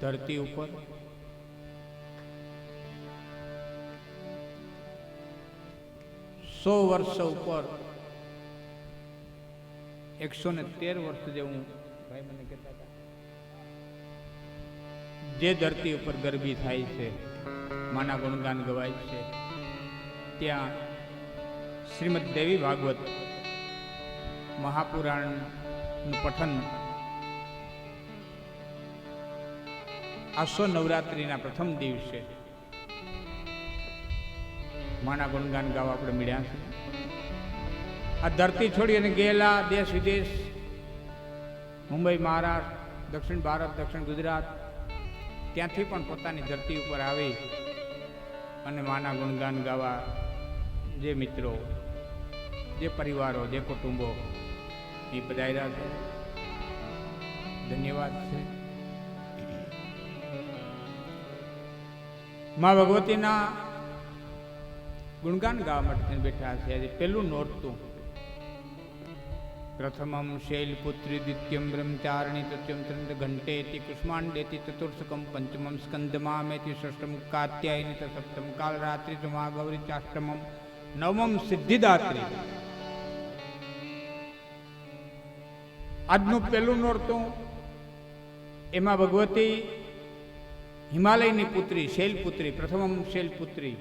ધરતી ઉપર? સો વર્ષ ઉપર, એકસો ને તેર વર્ષ જેવું ભાઈ મને કહેતા હતા, જે ધરતી ઉપર ગરબી થાય છે, માના ગુણગાન ગવાય છે, ત્યાં શ્રીમદ દેવી ભાગવત મહાપુરાણનું પઠન આસો નવરાત્રિના પ્રથમ દિવસે માના ગુણગાન ગાવા આપણે મળ્યા છે. આ ધરતી છોડી અને ગયેલા દેશ વિદેશ, મુંબઈ, મહારાષ્ટ્ર, દક્ષિણ ભારત, દક્ષિણ ગુજરાત, ત્યાંથી પણ પોતાની ધરતી ઉપર આવી અને માના ગુણગાન ગાવા જે મિત્રો, જે પરિવારો, જે કુટુંબો એ પધાર્યા છે. ધન્યવાદ છે. મા ભગવતીના ગુણગાન ગાવા માટે બેઠા છે. આજે પેલું નોરતું. પ્રથમમ શૈલપુત્રી દ્વિતીયમ બ્રહ્મચારિણી, તૃતીયમ ચંદ્ર ઘંટેતિ, કુષ્માંડેતિ, ચતુર્થકમ, પંચમમ સ્કંદમામેતિ ષષ્ટમ કાત્યાયની, સપ્તમ કાલરાત્રિ ચ મહાગૌરી ચાષ્ટમમ, નવમમ સિદ્ધિદાત્રી. આજનું પહેલું નોરતું. એમાં ભગવતી હિમાલયની પુત્રી શૈલપુત્રી પ્રથમ શૈલપુત્રી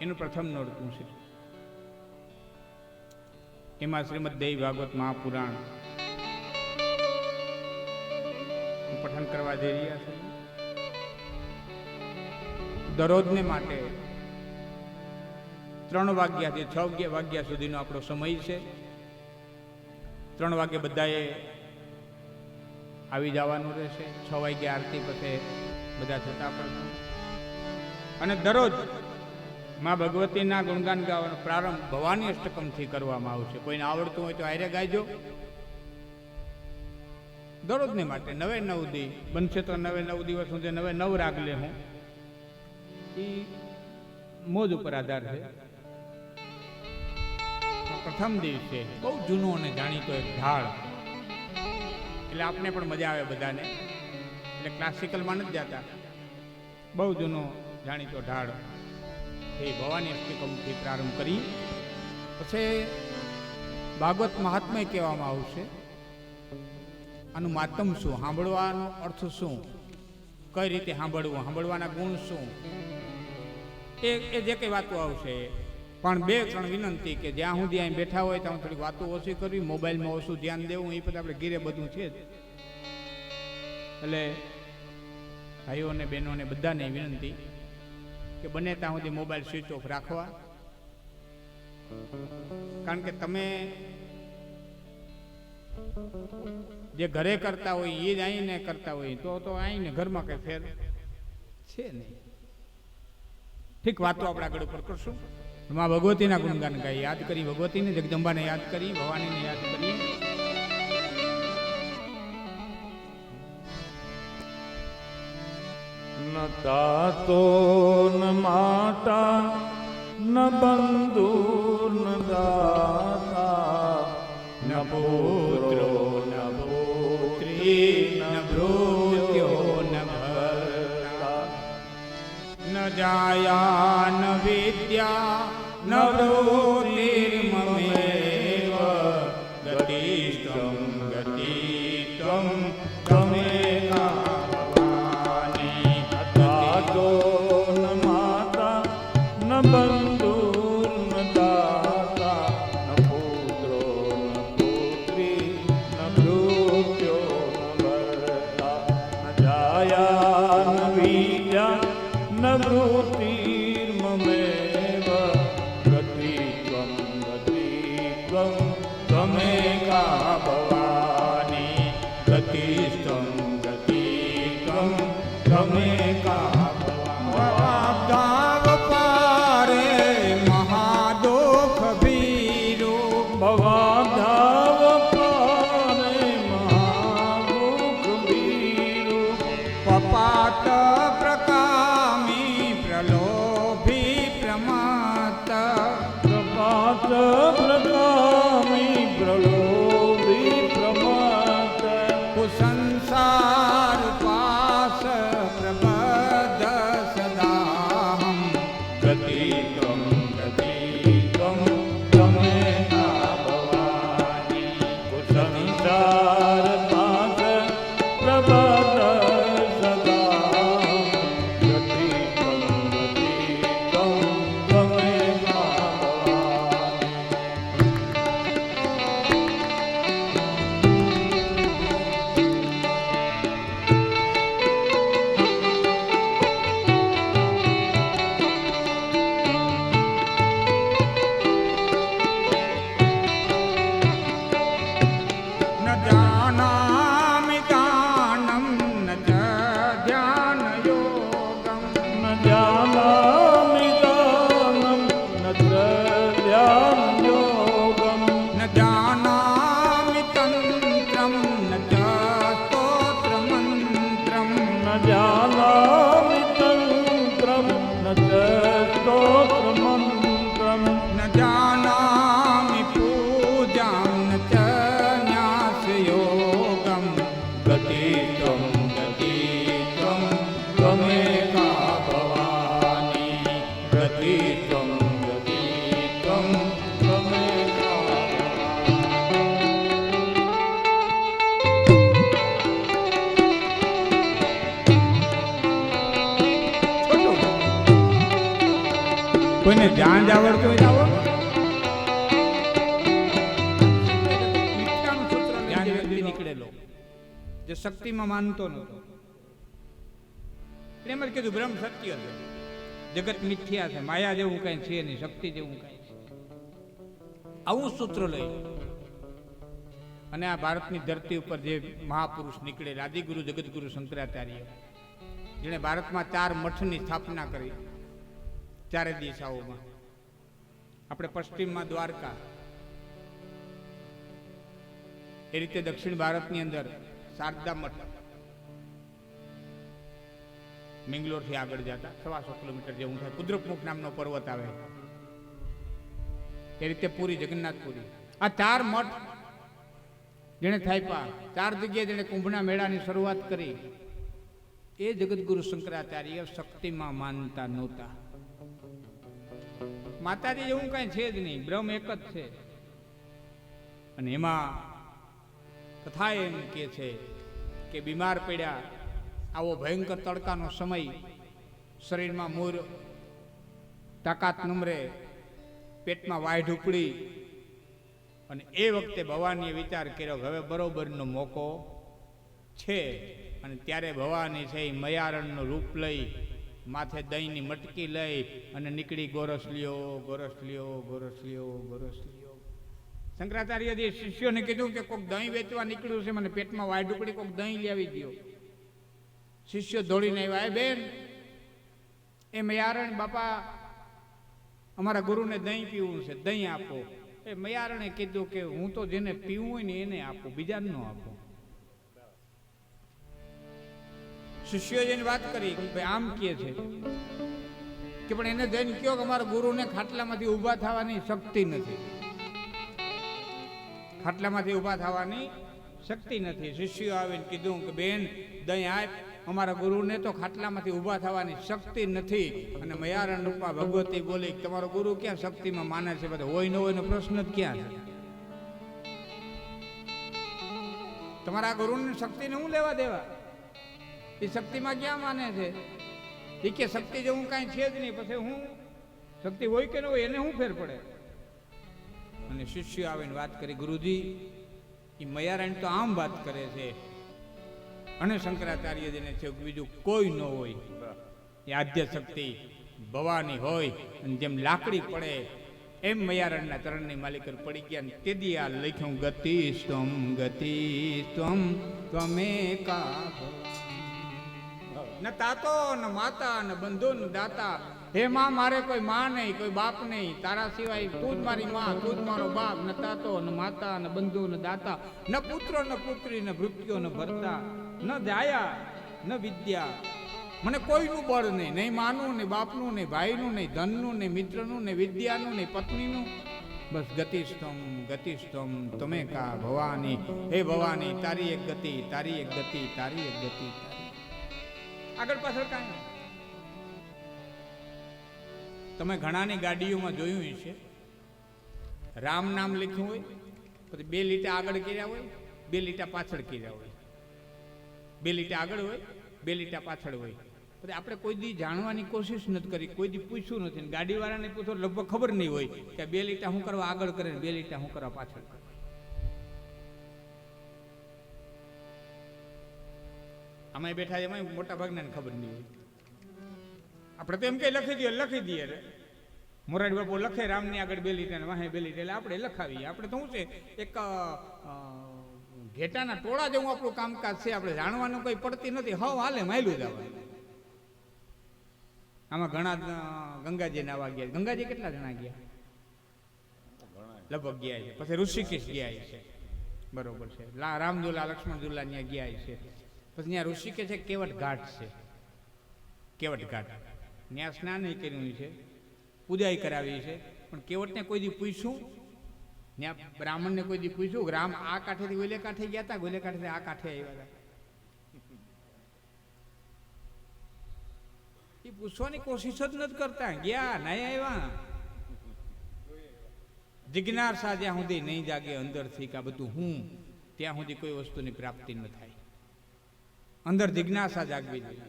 એનું પ્રથમ નોરતું છે. એમાં શ્રીમદ દેવી ભાગવત મહાપુરાણ. પઠન કરવા જઈ રહ્યા છે. દરરોજને માટે ત્રણ વાગ્યાથી છ વાગ્યા સુધીનો આપણો સમય છે. ત્રણ વાગે બધાએ આવી જવાનું રહેશે. છ વાગ્યા આરતી પછી બધા જતા પડશે અને દરરોજમાં ભગવતીના ગુણગાન ગાવાનો પ્રારંભ ભવાની અષ્ટકમથી કરવામાં આવશે. કોઈને આવડતું હોય તો આયરે ગાયજો દરરોજને માટે નવે નવ દી બનશે તો નવે નવ દિવસ સુધી નવે નવ રાગ લે હું, એ મોજ ઉપર આધાર છે. પ્રથમ દિવસે બહુ જૂનો અને જાણીતો એક ઢાળ એટલે આપને પણ મજા આવે બધાને. એટલે ક્લાસિકલમાં નથી જતા. બહુ જૂનો જાણીતો ઢાળ. એ ભવાની અષ્ટકમથી પ્રારંભ કરી. પછી ભાગવત મહાત્મય કહેવામાં આવશે. આનું માતમ શું? સાંભળવાનો અર્થ શું? કઈ રીતે સાંભળવું? સાંભળવાના ગુણ શું? એ એ જે કંઈ વાતો આવશે પણ બે ત્રણ વિનંતી કે જ્યાં સુધી અહીં બેઠા હોય ત્યાં થોડી વાતો ઓછી કરવી, મોબાઈલમાં ઓછું ધ્યાન દેવું એ પછી આપણે ઘીરે બધું છે એટલે ભાઈઓ અને બહેનોને બધાને વિનંતી કે બને ત્યાં સુધી મોબાઈલ સ્વિચ ઓફ રાખવા. કારણ કે તમે જે ઘરે કરતા હોય એ જ આવીને કરતા હોય, તો તો આવીને ઘરમાં કંઈ ફેર છે નહીં. ઠીક, વાતો આપણે આગળ ઉપર કરશું. માં ભગવતીના ગુણગાન ગાઈ યાદ કરી, ભગવતીને જગદંબાને યાદ કરી, ભવાનીને યાદ કરી. ન તાતો, ન માતા, ન બંધુ, ન દાતા, ન પુત્રો, ન પુત્રી, ન ભૃત્યો ન ભર્તા. ન જાયા, ન વિદ્યા ન વૃત્તિર્મમેવ ગતિષ્ઠં ગતિત્વં તમેકાની તમને જ આવડતું હોય નીકળેલો. જે શક્તિમાં માનતો નહોતો એમ જ કીધું, બ્રહ્મ સત્ય છે. જગત મિથ્યા છે. માયા જેવું કઈ છે નહીં, શક્તિ જેવું કઈ આવું સૂત્ર લઈ. અને આ ભારતની ધરતી ઉપર જે મહાપુરુષ નીકળે આદિગુરુ જગતગુરુ શંકરાચાર્ય, જેણે ભારતમાં ચાર મઠની સ્થાપના કરી. ચારે દિશાઓમાં. આપણે પશ્ચિમમાં દ્વારકા. એ રીતે દક્ષિણ ભારતની અંદર શારદા મઠ. મેંગ્લોરથી આગળ જતા સવાસો કિલોમીટર જેવું થાય. કુદરતમુખ નામનો પર્વત આવે. એ રીતે પૂરી, જગન્નાથપુરી. આ ચાર મઠ જેણે થાયપા ચાર જગ્યાએ જેણે કુંભના મેળાની શરૂઆત કરી. એ જગતગુરુ શંકરાચાર્ય શક્તિમાં માનતા નહોતા. માતાજી એવું કાંઈ છે જ નહીં, બ્રહ્મ એક જ છે. અને એમાં કથા એમ કે છે કે બીમાર પડ્યા, આવો ભયંકર તડકાનો સમય, શરીરમાં મૂર તાકાત નમરે, પેટમાં વાય ઢુકડી અને એ વખતે ભવાનીએ વિચાર કર્યો હવે બરોબરનો મોકો છે. અને ત્યારે ભવાની છે એ મયારણનું રૂપ લઈ માથે દહીંની મટકી લઈ અને નીકળી ગોરસ લ્યો ગોરસ લ્યો ગોરસ લ્યો ગોરસ લ્યો. શંકરાચાર્યજી શિષ્યોને કીધું કે કોઈક દહીં વેચવા નીકળ્યું છે, મને પેટમાં વાય ઢુકડી કોઈક દહીં લેવી દો શિષ્યો દોડીને આવ્યા બેન, એ મયારણ બાપા, અમારા ગુરુને દહીં પીવું છે, દહીં આપો. એ મયારણે કીધું કે હું તો જેને પીવું હોય ને એને આપું, બીજાને ન આપું. શિષ્યોએ જઈને વાત કરી કે ભાઈ આમ કહે છે. કે પણ એને જઈને કયો કે અમારા ગુરુને ખાટલામાંથી ઊભા થવાની શક્તિ નથી. ખાટલામાંથી ઊભા થવાની શક્તિ નથી. શિષ્યો આવીને કીધું કે બેન, દહીં આપ, અમારા ગુરુને તો ખાટલામાંથી ઊભા થવાની શક્તિ નથી. અને મયારણ રૂપા ભગવતી બોલી કે તમારો ગુરુ ક્યાં શક્તિમાં માને છે? બધા હોય ન હોય નો પ્રશ્ન જ ક્યાં છે? તમારા ગુરુની શક્તિને હું લેવા દેવા? એ શક્તિમાં ક્યાં માને છે? એ કે શક્તિ જેવું કાંઈ છે જ નહીં, પછી હું શક્તિ હોય કે ન હોય એને શું ફેર પડે? અને શિષ્ય આવીને વાત કરી, ગુરુજી એ મયારાયણ તો આમ વાત કરે છે. અને શંકરાચાર્યજીને છે કે બીજું કોઈ ન હોય. એ આદ્ય શક્તિ ભવાની હોય, અને જેમ લાકડી પડે, એમ મયારણના ચરણની માલિક પડી ગયા ને તેદી આ લખ્યું, ગતિ સ્વમ ગતિ સ્વમ ત્વમે કા ન તાતો, ન માતા, ન બંધુ, ન દાતા. હે માં, મારે કોઈ માં નહીં, કોઈ બાપ નહીં. તારા સિવાય તું જ મારી માં, તું જ મારો બાપ. ન તાતો, ન માતા, ન બંધુ, ન દાતા. ન પુત્ર, ન પુત્રી, ન ભૃત્યો, ન ભરતા. ન દાયા ન વિદ્યા. મને કોઈનું બળ નહીં નહીં માનું, નહીં બાપનું, નહીં ભાઈનું, નહીં ધનનું, નહીં મિત્રનું, નહીં વિદ્યાનું, નહીં પત્નીનું. બસ ગતિસ્તમ ગતિસ્તમ તમે કા ભવાની? હે ભવાની, તારી એક ગતિ, તારી એક ગતિ, તારી એક ગતિ. આગળ પાછળ કાંઈ. તમે ઘણાની ગાડીઓમાં જોયું છે. રામ નામ લખ્યું હોય, પછી બે લીટા આગળ કર્યા હોય, બે લીટા પાછળ કર્યા હોય. બે લીટા આગળ હોય, બે લીટા પાછળ હોય. પછી આપણે કોઈ દી જાણવાની કોશિશ નથી કરી, કોઈ દી પૂછ્યું નથી. ગાડીવાળાને પૂછો, લગભગ ખબર નહીં હોય કે બે લીટા શું કરવા આગળ કરે બે લીટા શું કરવા પાછળ કરે. અમે બેઠા એમાં મોટા ભાગના ખબર નહીં આપણે તો એમ કઈ લખી દઈએ લખી દઈએ રે. મોરારી બાપુ લખે, રામની આગળ બે લીટા વાહે બે લીટા એટલે આપણે લખાવીએ. આપણે તો શું છે, એક ઘેટાના ટોળા જેવું આપણું કામકાજ છે, આપણે જાણવાનું કોઈ પડતી નથી. હવ હાલે, માયલું જવાનું આમાં ઘણા ગંગાજી નાવા ગયા. ગંગાજી કેટલા જણા ગયા? લગભગ ગયા છે. પછી ઋષિકેશ ગયા છે. બરોબર છે. લા લક્ષ્મણ લક્ષ્મણદુલ્લા ત્યાં ગયા છે. પછી ત્યાં ઋષિકેશ છે, કેવટ ઘાટ છે. કેવટ ઘાટ. ત્યાં સ્નાન કર્યું છે પૂજાઈ કરાવી છે, પણ કેવટને કોઈ દી પૂછ્યું? ત્યાં બ્રાહ્મણને કોઈ દી પૂછ્યું? કે રામ આ કાંઠેથી ગોલે કાંઠે ગયા હતા ગોલે કાંઠેથી આ કાંઠે આવ્યા હતા એ પૂછવાની કોશિશ જ નથી કરતા. ગયા, નહીં આવ્યા. જિજ્ઞાસા જ્યાં સુધી નહીં જાગે અંદરથી કે બધું હું, ત્યાં સુધી કોઈ વસ્તુની પ્રાપ્તિ ન થાય. અંદર જિજ્ઞાસા જાગવી જોઈએ.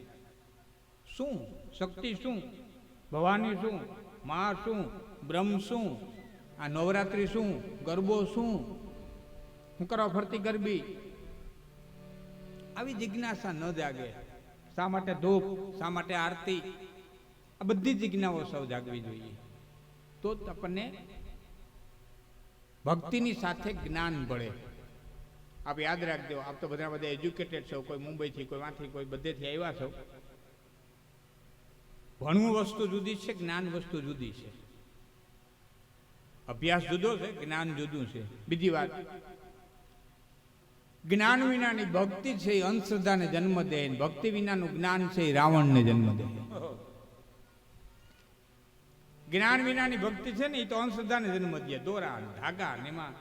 શું? શક્તિ શું? ભવાની શું? મા શું? બ્રહ્મ શું? આ નવરાત્રિ શું? ગરબો શું? હું કરવા ફરતી ગરબી? આવી જિજ્ઞાસા ન જાગે. શા માટે ધૂપ? શા માટે આરતી? આ બધી જિજ્ઞાઓ સૌ જાગવી જોઈએ. તો આપણને ભક્તિની સાથે જ્ઞાન ભળે. આપ યાદ રાખજો, આપ તો બધા બધા એજ્યુકેટેડ છો, કોઈ મુંબઈથી, કોઈ વાંથી, કોઈ બધેથી આવ્યા છો. ભણવું વસ્તુ જુદી છે, જ્ઞાન વસ્તુ જુદી છે. અભ્યાસ જુદો છે, જ્ઞાન જુદું છે. બીજી વાત, જ્ઞાન વિનાની ભક્તિ છે એ અંધશ્રદ્ધાને જન્મ દે ભક્તિ વિનાનું જ્ઞાન છે એ રાવણને જન્મ દે. જ્ઞાન વિનાની ભક્તિ છે ને એ તો અંધશ્રદ્ધાને જન્મ દે, દોરા, ધાગા ને એમાં.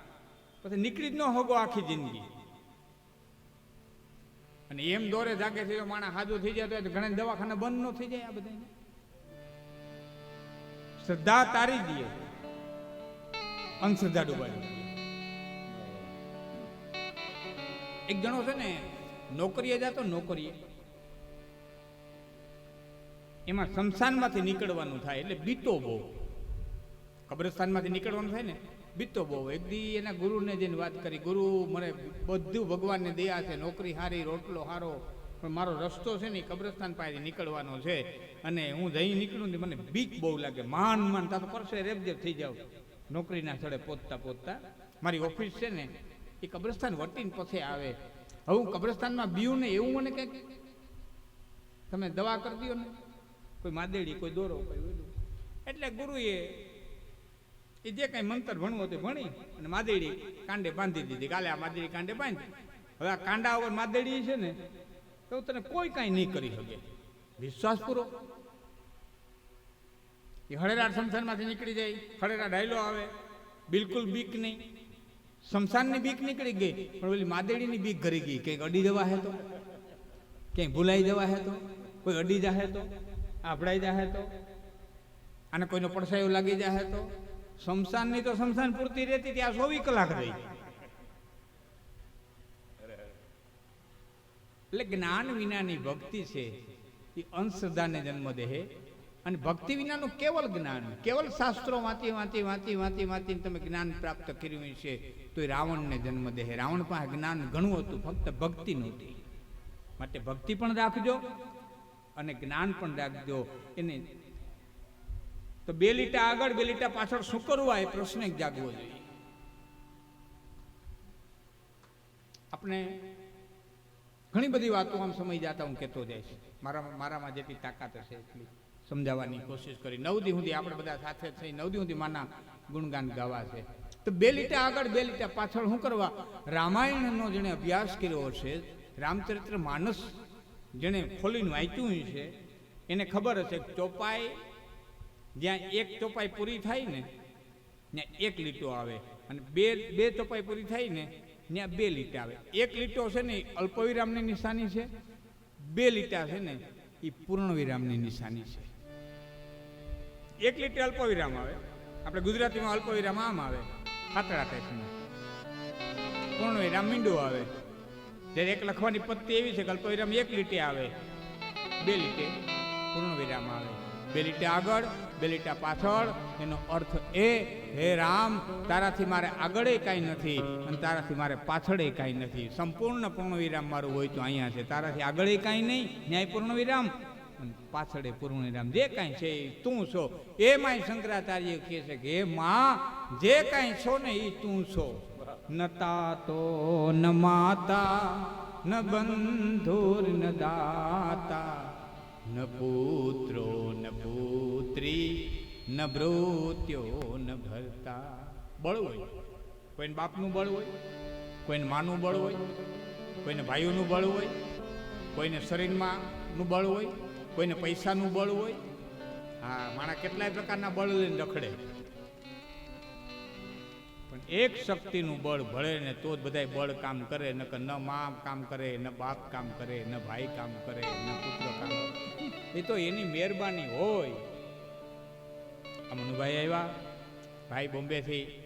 પછી નીકળી જ ન હોગો આખી જિંદગી. અને એમ દોરે જાગે છે માણસ સાજો થઈ જાય તો ઘણા દવાખાના બંધ ન થઈ જાય આ બધાને શ્રદ્ધા તારી દે અંધશ્રદ્ધા ડૂબાડી એક જણો છે ને, નોકરીએ જતો, નોકરીએ. એમાં શમશાનમાંથી નીકળવાનું થાય, એટલે બીતો બહુ. કબ્રસ્તાનમાંથી નીકળવાનું થાય ને બીતો બહુ. એક દી એના ગુરુને જઈને વાત કરી. ગુરુ મને બધું ભગવાનની દયા છે, નોકરી સારી રોટલો સારો પણ મારો રસ્તો છે ને કબ્રસ્તાન પાસેથી નીકળવાનો છે. અને હું જઈ નીકળું ને મને બીક બહુ લાગે. માન માન. તા તો પરસે રેબજેબ થઈ જાવ નોકરીના સ્થળે પહોંચતા પહોંચતા મારી ઓફિસ છે ને એ કબ્રસ્તાન વટીને પછી આવે. હવે હું કબ્રસ્તાનમાં બીયું ને એવું મને કંઈક તમે દવા કરી દો ને. કોઈ માદેડી, કોઈ દોરો, કોઈ. એટલે ગુરુએ એ જે કાંઈ મંતર ભણવું હતું ભણી અને માદેડી કાંડે બાંધી દીધી. કાલે આ માદેડી કાંડે બાંધી. હવે આ કાંડા ઉપર માદેડી છે ને, તો તને કોઈ કાંઈ નહીં કરી શકે. વિશ્વાસ પૂરો. એ હળેરા શમશાનમાંથી નીકળી જાય હળેરા ડાયલો આવે. બિલકુલ બીક નહીં. શમશાનની બીક નીકળી ગઈ, પણ ઓલી માદેડીની બીક ઘરી ગઈ. કંઈક અડી જવા હે તો ક્યાંય ભૂલાઈ જવા હે તો કોઈ અડી જાહે તો આભડાઈ જાહે તો આને કોઈનો પડસાયો લાગી જાહે તો શમશાનની તો શમશાન પૂરતી રહેતી, ત્યાં ચોવીસ કલાક રહી. એટલે જ્ઞાન વિનાની ભક્તિ છે, એ અંધશ્રદ્ધાને જન્મ દે છે અને ભક્તિ વિનાનું કેવલ જ્ઞાન, કેવલ શાસ્ત્રો વાંચી વાંચી વાંચી વાંચી, વાંચીને તમે જ્ઞાન પ્રાપ્ત કર્યું છે, તો એ રાવણને જન્મ દે છે રાવણ પાસે જ્ઞાન ઘણું હતું, ફક્ત ભક્તિ નહોતી. માટે ભક્તિ પણ રાખજો અને જ્ઞાન પણ રાખજો. એને તો બે લીટા આગળ, બે લીટા પાછળ શું કરવું એ પ્રશ્ન જાગવો જોઈએ. આપણે ઘણી બધી વાતો આમ સમય જતા હું કહેતો જઈશ મારા, મારામાં જેટલી તાકાત હશે એટલી સમજાવવાની કોશિશ કરી. નવ દી સુધી આપણે બધા સાથે થઈ, નવ દી સુધી માના ગુણગાન ગાવા છે. તો બે લીટા આગળ, બે લીટા પાછળ શું કરવા? રામાયણનો જેણે અભ્યાસ કર્યો છે રામચરિત્ર માનસ જેણે ખોલીને વાંચ્યું છે, એને ખબર હશે ચોપાઈ જ્યાં એક ચોપાઈ પૂરી થાય ને, ત્યાં એક લીટો આવે. અને બે બે ચોપાઈ પૂરી થાય ને, ત્યાં બે લીટા આવે. એક લીટો છે ને અલ્પવિરામની નિશાની છે. બે લીટા છે ને, એ પૂર્ણ વિરામની નિશાની છે. એક લીટે અલ્પવિરામ આવે. આપણે ગુજરાતીમાં અલ્પવિરામ આમ આવે. ખાતરા ટાઈપનું. પૂર્ણ વિરામ મીંડો આવે. ત્યારે એક લખવાની પદ્ધતિ એવી છે કે અલ્પવિરામ એક લીટે આવે. બે લીટે પૂર્ણ વિરામ આવે. બે લીટે આગળ, બે લીટા પાછળ. એનો અર્થ એ, હે રામ, તારાથી મારે આગળે કાંઈ નથી અને તારાથી મારે પાછળે કાંઈ નથી. સંપૂર્ણ પૂર્ણ વિરામ મારું હોય તો અહીંયા છે. તારાથી આગળે કાંઈ નહીં, ન્યાય પૂર્ણ વિરામ અને પાછળે પૂર્ણ વિરામ જે કાંઈ છે એ તું છો. એ માય શંકરાચાર્ય કહે છે કે, હે માં, જે કાંઈ છો ને એ તું છો. ન તાતો, ન માતા, ન બંધુર, ન દાતા. ન પુત્રો ન પુત્રી ન ભૃત્યો ન ભરતા બળ હોય કોઈને બાપનું બળ હોય કોઈને માનું બળ હોય કોઈને ભાઈઓનું બળ હોય કોઈને શરીરમાંનું બળ હોય કોઈને પૈસાનું બળ હોય હા માણા કેટલાય પ્રકારના બળ લઈને રખડે એક શક્તિનું બળ ભળે ને તો જ બધાય બળ કામ કરે, ન ન મા કામ કરે, ન બાપ કામ કરે, ન ભાઈ કામ કરે, ન પુત્ર કામ કરે. એ તો એની મહેરબાની હોય. અમનુભાઈ આવ્યા, ભાઈ બોમ્બેથી.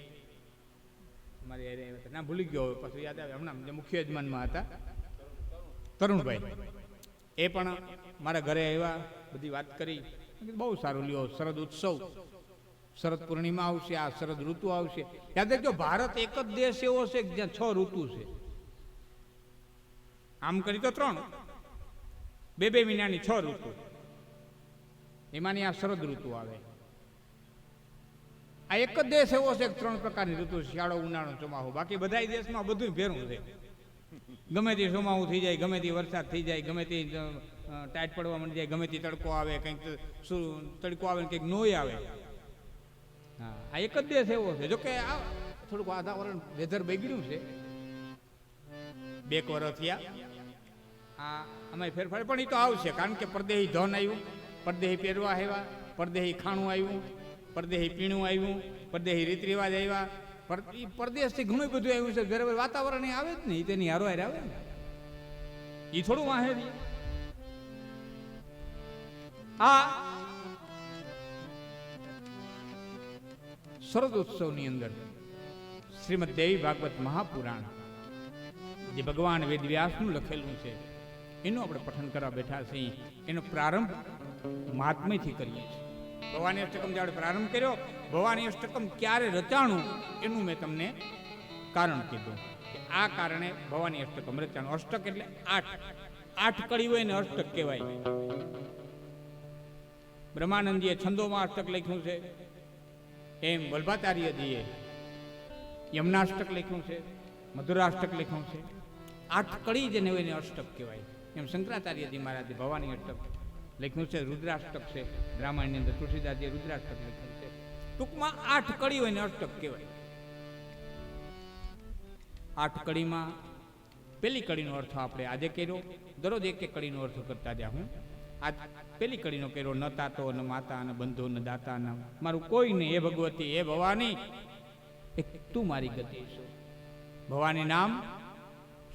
મારી. ના, ભૂલી ગયો પછી યાદ આવે. હમણાં મુખ્ય યજમાનમાં હતા. તરુણભાઈ. એ પણ મારા ઘરે આવ્યા, બધી વાત કરી. બહુ સારું લ્યો શરદ ઉત્સવ. શરદ પૂર્ણિમા આવશે, આ શરદ ઋતુ આવશે. યાદ રાખજો, ભારત એક જ દેશ એવો છે કે જ્યાં છ ઋતુ છે. આમ કરી તો ત્રણ. બે બે મહિનાની છ ઋતુ. એમાંની આ શરદ ઋતુ આવે. આ એક જ દેશ એવો છે કે ત્રણ પ્રકારની ઋતુ શિયાળો, ઉનાળો, ચોમાહો. બાકી બધા દેશમાં બધું ભેરું છે. ગમે તે ચોમાહું થઈ જાય, ગમે તે વરસાદ થઈ જાય, ગમે તે ટાઈટ પડવા માંડી જાય, ગમે તે તડકો આવે, કંઈક તડકો આવે કંઈક નોય આવે. હા આ એક જ દેશ એવો છે. જોકે આ થોડુંક વાતાવરણ વેધર બગડ્યું છે. બે વર્ષ થયા. આ અમે ફેરફાર. પણ એ તો આવશે કારણ કે પરદેહી ધન આવ્યું પરદેહી પહેરવા આવ્યા પરદેહી ખાણું આવ્યું પરદેહી પીણું આવ્યું પરદેહી રીત રિવાજ આવ્યા પરદેશથી ઘણું બધું આવ્યું છે. ઘરે વાતાવરણ આવે જ ને ઈ તેની હારો હારે આવે ને. એ થોડું વાહે આ શરદોત્સવની અંદર શ્રીમદ દેવી ભાગવત મહાપુરાણ, જે ભગવાન વેદવ્યાસનું લખેલું છે, એનું આપણે પઠન કરવા બેઠા છીએ. એનો પ્રારંભ મહાત્મ્યથી કરીએ છીએ. ભવાની અષ્ટકમ જ્યારે પ્રારંભ કર્યો. ભવાની અષ્ટકમ ક્યારે રચાણું એનું મેં તમને કારણ કીધું. આ કારણે ભવાની અષ્ટકમ રચાણું. અષ્ટક એટલે આઠ. આઠ કડી હોય ને અષ્ટક કહેવાય. બ્રહ્માનંદીએ છંદોમાં અષ્ટક લખ્યું છે. એમ વલ્ભાચાર્યજીએ યમનાષ્ટક લખ્યું છે, મધુરાષ્ટક લખ્યું છે. આઠ કડી જેને હોય એને અષ્ટક કહેવાય. એમ શંકરાચાર્યજી મહારાજે ભવાની અષ્ટક લખ્યું છે, રુદ્રાષ્ટક છે. રામાયણની અંદર તુલસીદાસજીએ રુદ્રાષ્ટક લખ્યું છે. ટૂંકમાં આઠ કડી હોય ને અષ્ટક કહેવાય. આઠ કડીમાં પેલી કડીનો અર્થ આપણે આજે કર્યો. દરરોજ એક એક કડીનો અર્થ કરતા જ્યાં હું આજ પેલી કડીનો કર્યો, ન તાતો, ન માતા, ન બંધો, ન દાતા, ન મારું કોઈ નહીં, એ ભગવતી, એ ભવાની. એક તું મારી ગતિ છો. ભવાની નામ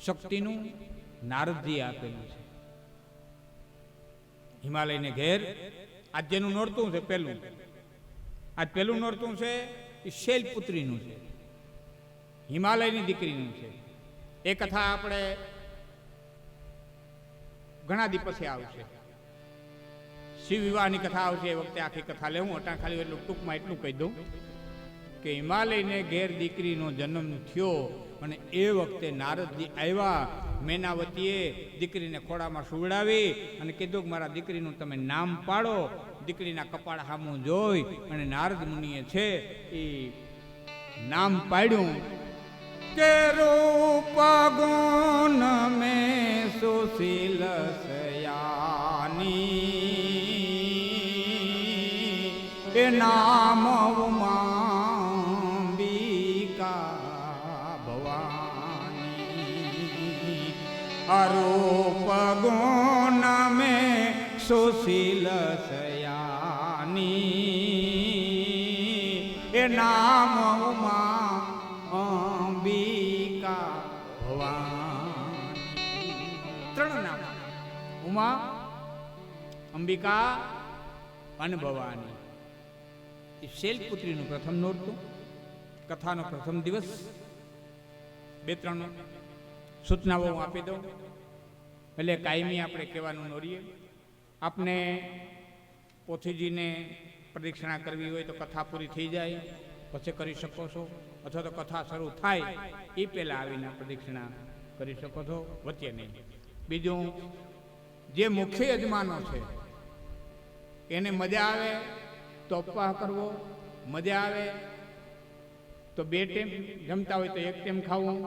શક્તિનું નારદજી આપેલું છે. હિમાલયને ઘેર આજ જેનું નોરતું છે પહેલું આજ પહેલું નોરતું છે એ શૈલપુત્રીનું છે. હિમાલયની દીકરીનું છે. એ કથા આપણે ઘણા દિવસે આવશે. શિવ વિવાહની કથા આવશે એ વખતે આખી કથા લેવું અટા ખાલી એટલું ટૂંકમાં એટલું કહી દઉં કે હિમાલયને ઘેર દીકરીનો જન્મ થયો અને એ વખતે નારદજી આવ્યા. મેનાવતીએ દીકરીને ખોળામાં સુવડાવી અને કીધું કે મારા દીકરીનું તમે નામ પાડો, દીકરીના કપાળ સામું જોઈ અને નારદ મુનિએ છે એ નામ પાડ્યું. કે રૂપ ગુણ મેં સુશીલ સયાની નામ ઉમાંબિકા ભવાની. અરૂપ ગુણ મેં સુશીલ સયાની. એ નામ ઉમા અંબિકા ભવાની. ત્રણ નામ. ઉમા, અંબિકા અને ભવાની. એ શૈલપુત્રીનું પ્રથમ નોરતું કથાનો પ્રથમ દિવસ. બે ત્રણ સૂચનાઓ હું આપી દઉં. એટલે કાયમી આપણે કહેવાનું નોરીએ. આપને પોથીજીને પ્રદક્ષિણા કરવી હોય તો કથા પૂરી થઈ જાય, પછી કરી શકો છો. અથવા તો કથા શરૂ થાય, એ પહેલાં આવીને પ્રદક્ષિણા કરી શકો છો, વચ્ચે નહીં. બીજું, જે મુખ્ય યજમાનો છે, એને મજા આવે તો કરવો, મજા આવે. તો બે ટાઈમ જમતા હોય તો એક ટેમ ખાવું.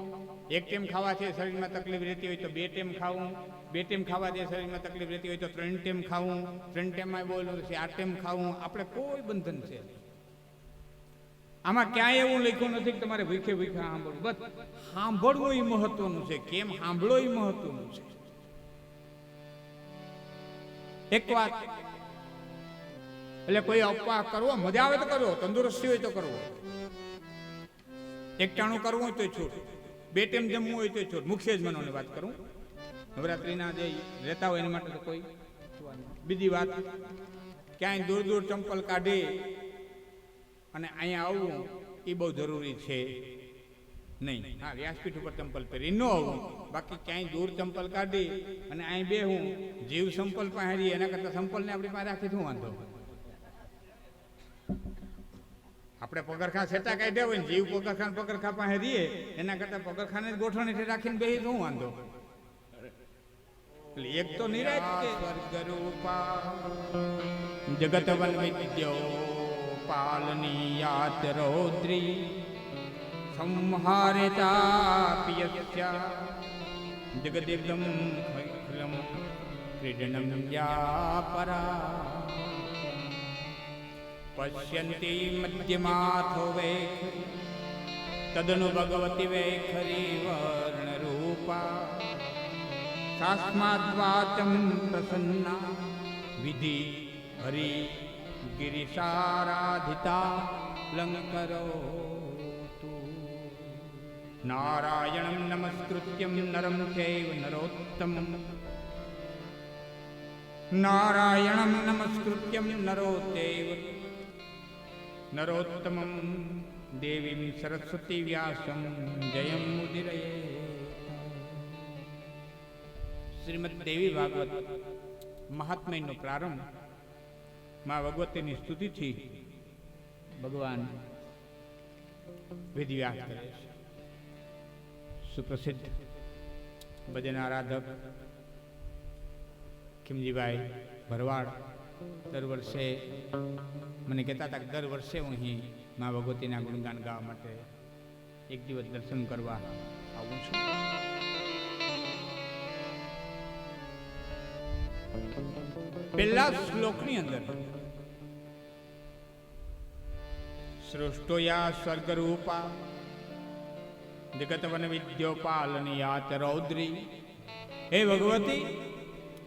એક ટાઈમ ખાવાથી શરીરમાં તકલીફ રહેતી હોય તો બે ટાઈમ ખાવું. બે ટાઈમ ખાવાથી શરીરમાં તકલીફ રહેતી હોય તો ત્રણ ટાઈમ ખાવું. ત્રણ ટેમમાં બોલું છે, આ ટાઈમ ખાવું. આપણે કોઈ બંધન છે આમાં ક્યાંય એવું લખ્યું નથી કે તમારે ભૂખે ભૂખે સાંભળવું. બસ સાંભળવું એ મહત્વનું છે. કેમ સાંભળો એ મહત્વનું છે? એક વાત એટલે કોઈ અપવાહ કરવો, મજા આવે તો કરવો, તંદુરસ્તી હોય તો કરવો. એકટાણું કરવું હોય તો છૂટ બે ટાઈમ જમવું હોય તો છૂટ મુખ્ય જ મનોની વાત કરું. નવરાત્રિના જે રહેતા હોય એના માટે તો કોઈ બીજી વાત. ક્યાંય દૂર દૂર ચંપલ કાઢી અને અહીંયા આવવું એ બહુ જરૂરી છે નહીં. હા, વ્યાસપીઠ ઉપર ચંપલ પહેરી ન આવું. બાકી ક્યાંય દૂર ચંપલ કાઢી અને અહીં બે હું જીવ સંપલ પહેરી એના કરતાં સંપલને આપણી પાસે રાખી શું વાંધો? આપણે પગરખા સેટા કાઢ્યા હોય ને, જીવ પગરખા ને પગરખા પાસે રહીએ, એના કરતા પગરખાને જ ગોઠવણ હેઠે રાખીને બેહી શું વાંધો? એટલે એક તો નિરાજ કે સ્વર્ગરૂપા જગત વન વિદ્યો પાલનીયાત રૌદ્રી સંહારેતા પિયસ્યા જગદેવદમ ખૈખલમ ક્રીડનમ યા પરા. પશ્યન્તિ મધ્યમાથો વૈખરી તદનુ ભગવતી વૈખરી વર્ણરૂપા સાસ્માદ્વાચમ પ્રસન્ના વિધિ હરિ ગિરિશારાધિતા લંકરો નારાયણમ નમસ્કૃત્યમ નરમ ચૈવ નરોત્તમમ નારાયણમ નમસ્કૃત્યમ નરોત્તૈવ નરોત્તમમ દેવીમ સરસ્વતી વ્યાસમ જયમ મુદિરયે શ્રીમદ દેવી ભાગવત મહાત્મયનો પ્રારંભમાં ભગવતીની સ્તુતિથી ભગવાન વિધિવ્યાસ કરે છે સુપ્રસિદ્ધ ભજન આરાધક કિમજીભાઈ ભરવાડ દર વર્ષે મને કહેતા હતા કે દર વર્ષે હું અહીં મા ભગવતીના ગુણગાન ગાવા માટે એક દિવસ દર્શન કરવા આવું છું. પહેલા શ્લોકની અંદર સૃષ્ટોયા સ્વર્ગરૂપા, જગતવન વિદ્યોપાલનીયાત રૌદ્રી. હે ભગવતી,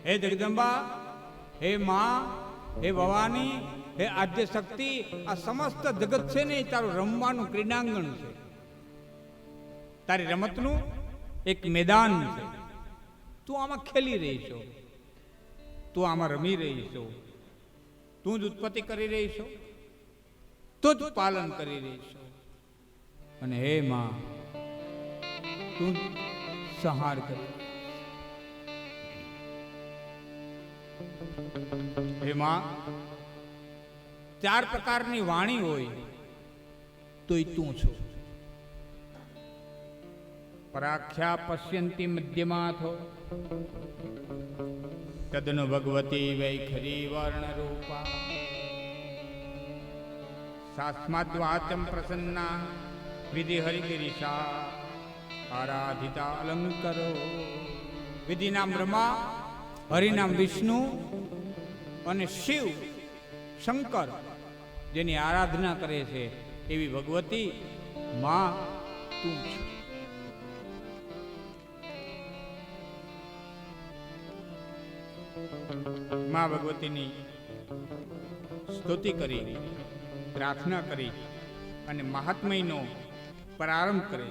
હે જગદંબા, હે મા હે ભવાની, હે આદ્ય શક્તિ, આ સમસ્ત જગત છે ને તારું રમવાનું ક્રીડાંગણ છે. તારી રમતનું એક મેદાન છે. તું આમાં ખેલી રહી છો તું આમાં રમી રહી છો તું જ ઉત્પત્તિ કરી રહી છો તું જ પાલન કરી રહી છો અને હે માં, તું સંહાર કરી હે ચાર પ્રકારની વાણી હોય તો તું છો. પરાખ્યા પશ્યંતી મધ્યમાથો, તદન ભગવતી વૈખરી વર્ણ રૂપા સાસ્માદ્વાચમ પ્રસન્ના, વિધિ હરિગિરીશા, આરાધિતા અલંકરો વિધિનામ બ્રહ્મા, હરિનામ વિષ્ણુ અને શિવ શંકર જેની આરાધના કરે છે, એવી ભગવતી માં તું છે. માં ભગવતીની સ્તુતિ કરી, પ્રાર્થના કરી અને મહાત્મયનો પ્રારંભ કરે.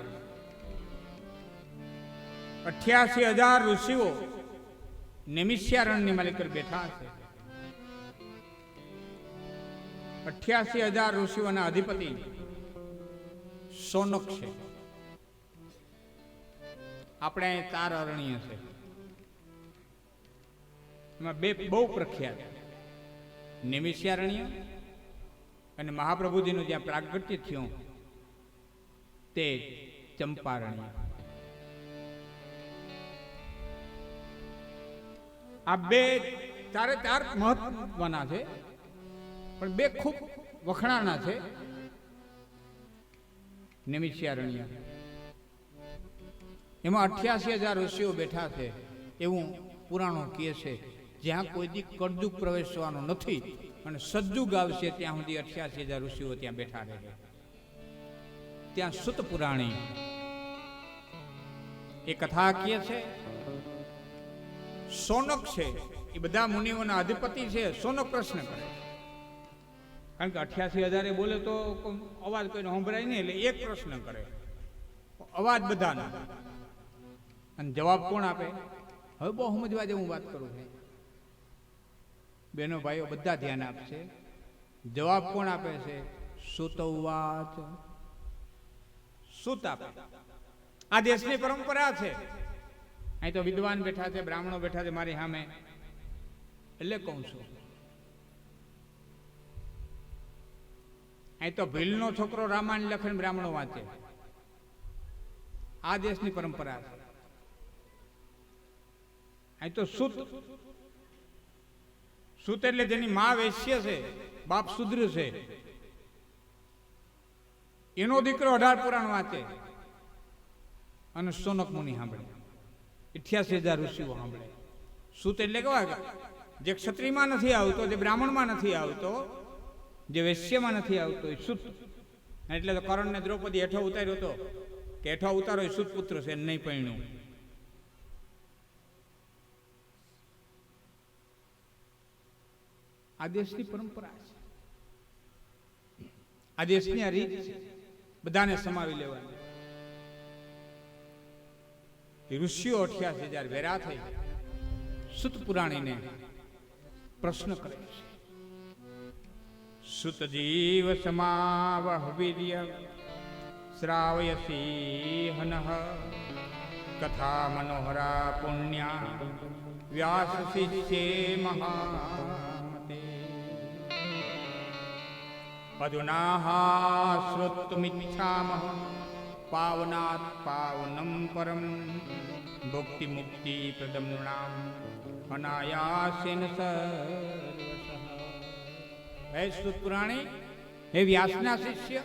અઠ્યાસી હજાર ઋષિઓ નિમિષ્યારણની માલિક બેઠા છે. અઠ્યાસી હજાર ઋષિઓના અધિપતિ સોનક છે. આપણે અહીં તાર અરણ્ય છે. એમાં બે બહુ પ્રખ્યાત. નિમિષ્યારણ્ય અને મહાપ્રભુજીનું જ્યાં પ્રાગટ્ય થયું, તે ચંપારણ્ય. આ બે ચારે ચાર મહત્વના છે. પણ બે ખૂબ વખણાના છે. નિમિષ્યારણ્ય એમાં અઠ્યાસી હજાર ઋષિઓ બેઠા છે એવું પુરાણો કહે છે. જ્યાં કોઈ દી કડદુક પ્રવેશવાનો નથી અને સજ્જુગ આવશે ત્યાં સુધી અઠ્યાસી હજાર ઋષિઓ ત્યાં બેઠા રહે ત્યાં સુત પુરાણી. એ કથા કહે છે, સોનક છે. એ બધા મુનિઓના અધિપતિ છે. સોનક પ્રશ્ન કરે કારણ કે અઠ્યાસી હજારે બોલે તો અવાજ કોઈને સંભળાય નહીં, એટલે એક પ્રશ્ન કરે. અવાજ બધાનો. અને જવાબ કોણ આપે? હવે બહુ સમજવા જેવું વાત કરું છું. બેનો ભાઈઓ, બધા ધ્યાન આપશે. જવાબ કોણ આપે છે? સુતવાચ. સુત આપે. આ દેશની પરંપરા છે. અહીં તો વિદ્વાન બેઠા છે, બ્રાહ્મણો બેઠા છે મારી સામે. એટલે કહું છું. અહીં તો ભીલનો છોકરો રામાયણ લખીને બ્રાહ્મણો વાંચે. આ દેશની પરંપરા છે. અહીં તો સુત. સુત એટલે જેની મા વૈશ્ય છે, બાપ શુદ્ર છે. એનો દીકરો અઢાર પુરાણ વાંચે. અને સોનક મુનિ સાંભળે. અઠ્યાસી હજાર ઋષિઓ સાંભળે. સુત એટલે કેવા? જે ક્ષત્રિયમાં નથી આવતો, જે બ્રાહ્મણમાં નથી આવતો જે વૈશ્યમાં નથી આવતો એ સુત. એટલે તો કરણને દ્રૌપદી હેઠો ઉતાર્યો હતો કે હેઠો ઉતારો એ સુત પુત્ર છે નહીં પૈણું આ દેશની પરંપરા છે. આ દેશની આ રીત છે. બધાને સમાવી લેવાની. ઋષિઓ અઠ્યાસી હજાર વેરા થઈ સુત પુરાણીને પ્રશ્ન કરે છે. सुतजीवसमावहवीर्य श्रावयसि हनः। कथा मनोहरा पुण्या व्यासशिष्ये महामते। अधुनाः श्रोतुमिच्छामः पावनात् पावनं परं भोक्तिमुक्तिप्रदं नृणां अनायासिन स હે સુત પુરાણી હે વ્યાસના શિષ્ય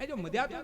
એ જો મજા તો.